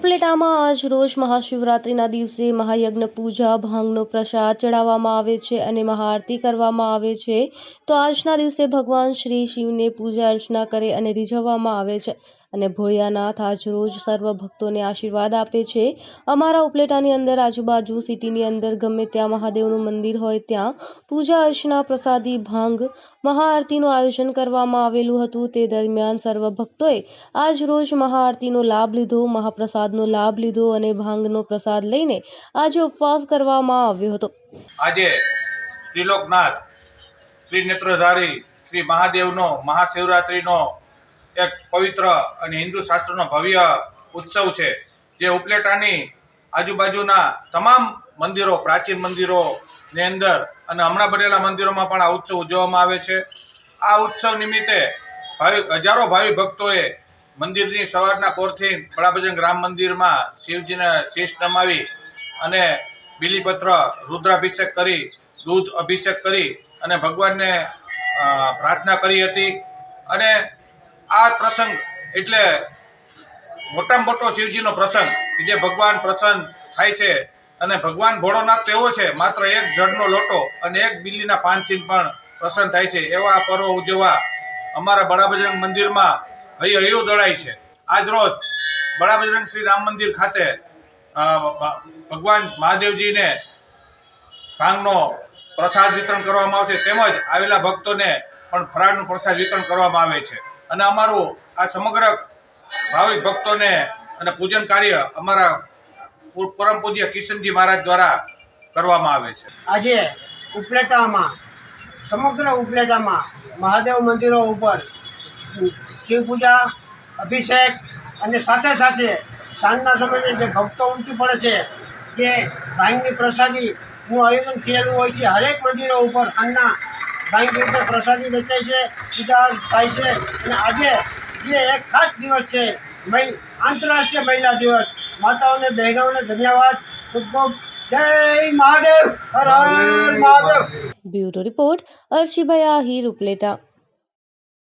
ઉપલેટામાં આજ રોજ મહાશિવરાત્રિના દિવસે મહાયજ્ઞ પૂજા, ભાંગનો પ્રસાદ ચડાવવામાં આવે છે અને મહાઆરતી કરવામાં આવે છે. તો આજના દિવસે ભગવાન શ્રી શિવને પૂજા અર્ચના કરે અને રીઝવવામાં આવે છે. અને ભોળિયાનાથ આજ રોજ સર્વ ભક્તોને આશીર્વાદ આપે છે. અમારા ઉપલેટાની અંદર આજુબાજુ સિટીની અંદર ગમે ત્યાં મહાદેવનું મંદિર હોય ત્યાં પૂજા અર્ચના પ્રસાદી ભાંગ મહાઆરતીનું આયોજન કરવામાં આવેલું હતું. તે દરમિયાન સર્વ ભક્તોએ આજ રોજ મહાઆરતીનો લાભ લીધો, મહાપ્રસાદનો લાભ લીધો અને ભાંગનો પ્રસાદ લઈને આજે ઉપવાસ કરવામાં આવ્યો હતો. આજે ત્રિલોકનાથ, ત્રિનેત્રધારી શ્રી મહાદેવનો મહાશિવરાત્રિનો એક પવિત્ર અને હિન્દુ શાસ્ત્રનો ભવ્ય ઉત્સવ છે, જે ઉપલેટાની આજુબાજુના તમામ મંદિરો, પ્રાચીન મંદિરોની અંદર અને હમણાં બનેલા મંદિરોમાં પણ આ ઉત્સવ ઉજવવામાં આવે છે. આ ઉત્સવ નિમિત્તે ભાવિ, હજારો ભાવિ ભક્તોએ મંદિરની સવારના પોરથી બળાભજન રામ મંદિરમાં શિવજીને શીશ નમાવી અને બિલીપત્ર રુદ્રાભિષેક કરી, દૂધ અભિષેક કરી અને ભગવાનને પ્રાર્થના કરી હતી. અને આ પ્રસંગ એટલે મોટામાં મોટો શિવજીનો પ્રસંગ કે જે ભગવાન પ્રસન્ન થાય છે અને ભગવાન ભોળોનાથ તો એવો છે, માત્ર એક જળનો લોટો અને એક બિલ્લીના પાનથી પણ પ્રસન્ન થાય છે. એવા પર્વ ઉજવવા અમારા બળાબજરંગ મંદિરમાં હૈ હૈયું દળાય છે. આજ રોજ બળાબજરંગ શ્રી રામ મંદિર ખાતે ભગવાન મહાદેવજીને ભાંગનો પ્રસાદ વિતરણ કરવામાં આવશે. તેમજ આવેલા ભક્તોને પણ ફરાળનું પ્રસાદ વિતરણ કરવામાં આવે છે. અને અમારું આ સમગ્ર ભાવિક ભક્તોને અને પૂજન કાર્ય અમારા પરમ પૂજ્ય કિશનજી મહારાજ દ્વારા કરવામાં આવે છે. આજે ઉપલેટામાં, સમગ્ર ઉપલેટામાં મહાદેવ મંદિરો ઉપર શિવ પૂજા, અભિષેક અને સાથે સાથે સાંજના સમયે જે ભક્તો ઉમટી પડે છે, જે ભાંગની પ્રસાદીનું આયોજન થયેલું હોય છે, હરેક મંદિરો ઉપર સાંજના ભાંગની ઉપર પ્રસાદી વેચાય છે પૂજા થાય છે. અને આજે જે એક ખાસ દિવસ છે મહિ આંતરરાષ્ટ્રીય મહિલા દિવસ. માતાઓને બહેનોને ધન્યવાદ. ખૂબ ખૂબ જય Mahadev. Har Har Mahadev. Bureau report Arshibhai Ahir Upleta.